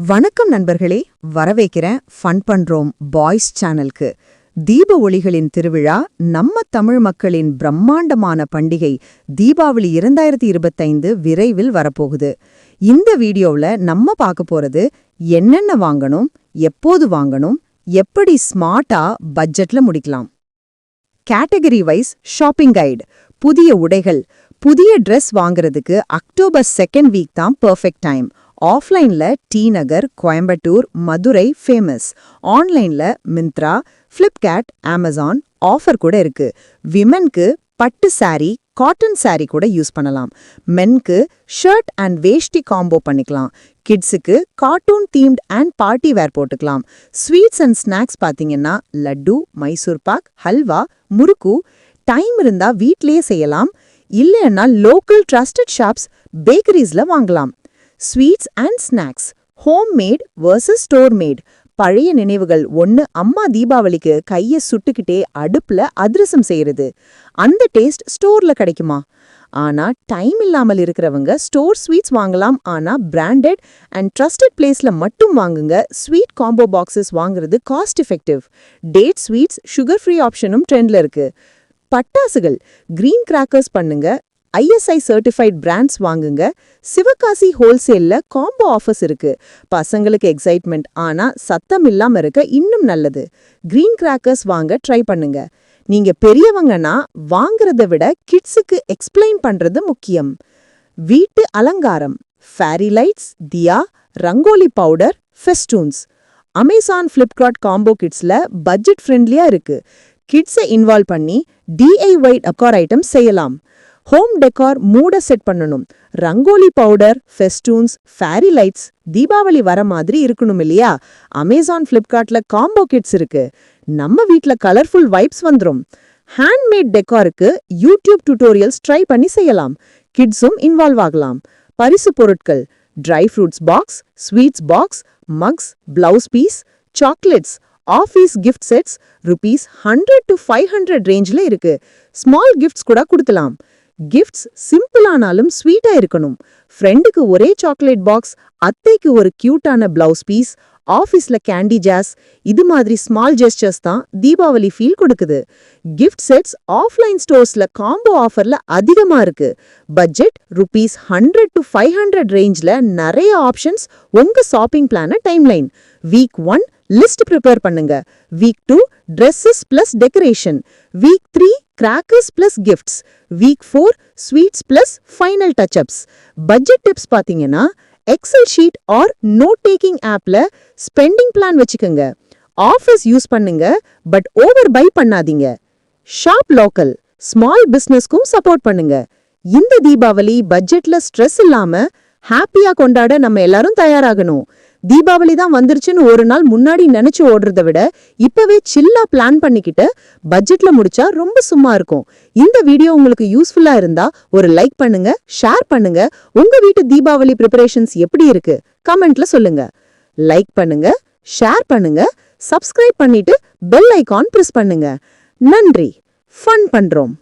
வணக்கம் நண்பர்களே வரவேற்கிறேன் ஃபன் பண்றோம் பாய்ஸ் சேனலுக்கு. தீப ஒளிகளின் திருவிழா நம்ம தமிழ் மக்களின் பிரம்மாண்டமான பண்டிகை தீபாவளி இரண்டாயிரத்தி இருபத்தைந்து விரைவில் வரப்போகுது. இந்த வீடியோவில் நம்ம பார்க்க போறது என்னென்ன வாங்கணும் எப்போது வாங்கணும் எப்படி ஸ்மார்ட்டா பட்ஜெட்ல முடிக்கலாம். கேட்டகரி வைஸ் ஷாப்பிங் கைடு புதிய உடைகள் புதிய ட்ரெஸ் வாங்குறதுக்கு அக்டோபர் செகண்ட் வீக் தான் பெர்ஃபெக்ட் டைம் ஆஃப்லைன்ல டி நகர் கோயம்புத்தூர் மதுரை ஃபேமஸ் ஆன்லைன்ல மிந்த்ரா ஃப்ளிப்கார்ட் அமேசான் ஆஃபர் கூட இருக்கு. விமென்க்கு பட்டு சாரீ காட்டன் சாரி கூட யூஸ் பண்ணலாம். மென்க்கு ஷர்ட் அண்ட் வேஷ்டி காம்போ பண்ணிக்கலாம். கிட்ஸுக்கு cartoon themed and party wear போட்டுக்கலாம். ஸ்வீட்ஸ் அண்ட் ஸ்நாக்ஸ் பார்த்தீங்கன்னா லட்டு மைசூர் பாக் ஹல்வா முறுக்கு. டைம் இருந்தா வீட்லயே செய்யலாம். இல்லைன்னா லோக்கல் ட்ரஸ்டட் ஷாப்ஸ் பேக்கரிஸ்ல வாங்கலாம். Sweets and snacks home made versus store made பழைய நினைவுகள் ஒன்னு அம்மா தீபாவளிக்கு கைய சுட்டுக்கிட்டே அடுப்புல அதிரசம் செய்யறது. அந்த டேஸ்ட் ஸ்டோர்ல கிடைக்குமா? ஆனா டைம் இல்லாமல் இருக்கிறவங்க ஸ்டோர் ஸ்வீட்ஸ் வாங்கலாம். ஆனா பிராண்டட் அண்ட் ட்ரஸ்டட் பிளேஸ்ல மட்டும் வாங்குங்க. ஸ்வீட் காம்போ பாக்ஸஸ் வாங்குறது cost effective date sweets sugar free ஆப்ஷனும் ட்ரெண்ட்ல இருக்கு. பட்டாசுகள் கிரீன் கிராக்கர்ஸ் பண்ணுங்க. ஐஎஸ்ஐ சர்டிஃபைட் பிராண்ட்ஸ் வாங்குங்க. சிவகாசி ஹோல்சேல்ல காம்போ ஆஃபர்ஸ் இருக்கு. பசங்களுக்கு எக்ஸைட்மெண்ட் ஆனா சத்தம் இல்லாம இருக்க இன்னும் நல்லது. கிரீன் கிராக்கர்ஸ் வாங்க ட்ரை பண்ணுங்க. நீங்க பெரியவங்கன்னா வாங்குறத விட கிட்ஸுக்கு எக்ஸ்பிளைன் பண்றது முக்கியம். வீட்டு அலங்காரம் fairy lights diya rangoli powder festoons Amazon Flipkart combo கிட்ஸ்ல budget ஃப்ரெண்ட்லியா இருக்கு. கிட்ஸை இன்வால்வ் பண்ணி டிஐஒய் அக்கார் ஐட்டம் செய்யலாம். ஹோம் டெக்கார் மூட செட் பண்ணணும். Rangoli powder festoons fairy lights Deepavali வர மாதிரி இருக்கணும் இல்லையா? அமேசான் ஃப்ளிப்கார்ட்ல காம்போ கிட்ஸ் இருக்கு. நம்ம வீட்ல கலர்ஃபுல் வைப்ஸ் வந்துரும். ஹேண்ட்மேட் டெக்காருக்கு யூடியூப் டியூட்டோரியல்ஸ் ட்ரை பண்ணி செய்யலாம். கிட்ஸும் இன்வால்வ் ஆகலாம். பரிசு பொருட்கள் dry fruits box sweets box mugs blouse piece chocolates office gift sets rupees hundred to five hundred ரேஞ்சில் இருக்கு. ஸ்மால் கிஃப்ட்ஸ் கூட கொடுக்கலாம். கிஃப்ட்ஸ் சிம்பிளானாலும் ஸ்வீட்டா இருக்கணும். ஃப்ரெண்டுக்கு ஒரே சாக்லேட் பாக்ஸ் அத்தைக்கு ஒரு கியூட்டான பிளவுஸ் பீஸ் ஆஃபீஸ்ல கேண்டி ஜாஸ் இது மாதிரி ஸ்மால் ஜெஸ்டர்ஸ் தான் தீபாவளி ஃபீல் கொடுக்குது. கிஃப்ட் செட்ஸ் ஆஃப்லைன் ஸ்டோர்ஸ்ல காம்போ ஆஃபர்ல அதிகமா இருக்கு. Budget rupees hundred to five hundred ரேஞ்ச்ல நிறைய ஆப்ஷன்ஸ் உங்க ஷாப்பிங் பிளான timeline week one list prepare பண்ணுங்க. Week two dresses plus decoration week three crackers plus gifts week four sweets plus final touchups budget tips பார்த்தீங்கன்னா excel sheet or note taking ஆப்ல spending plan வச்சுக்கோங்க. Offers use பண்ணுங்க but over buy பண்ணாதீங்க shop local small பிசினஸ்க்கும் support பண்ணுங்க. இந்த தீபாவளி பட்ஜெட்ல stress இல்லாம ஹாப்பியா கொண்டாட நம்ம எல்லாரும் தயாராகணும். தீபாவளி தான் வந்துருச்சுன்னு ஒரு நாள் முன்னாடி நினைச்சு ஓடுறத விட இப்பவே சில்லா பிளான் பண்ணிக்கிட்டு பட்ஜெட்ல முடிச்சா ரொம்ப சும்மா இருக்கும். இந்த வீடியோ உங்களுக்கு யூஸ்ஃபுல்லா இருந்தா ஒரு லைக் பண்ணுங்க ஷேர் பண்ணுங்க. உங்க வீட்டு தீபாவளி ப்ரிப்பரேஷன்ஸ் எப்படி இருக்கு? கமெண்ட்ல சொல்லுங்க. லைக் பண்ணுங்க ஷேர் பண்ணுங்க சப்ஸ்கிரைப் பண்ணிட்டு பெல் ஐகான் பிரஸ் பண்ணுங்க. நன்றி. ஃபன் பண்றோம்.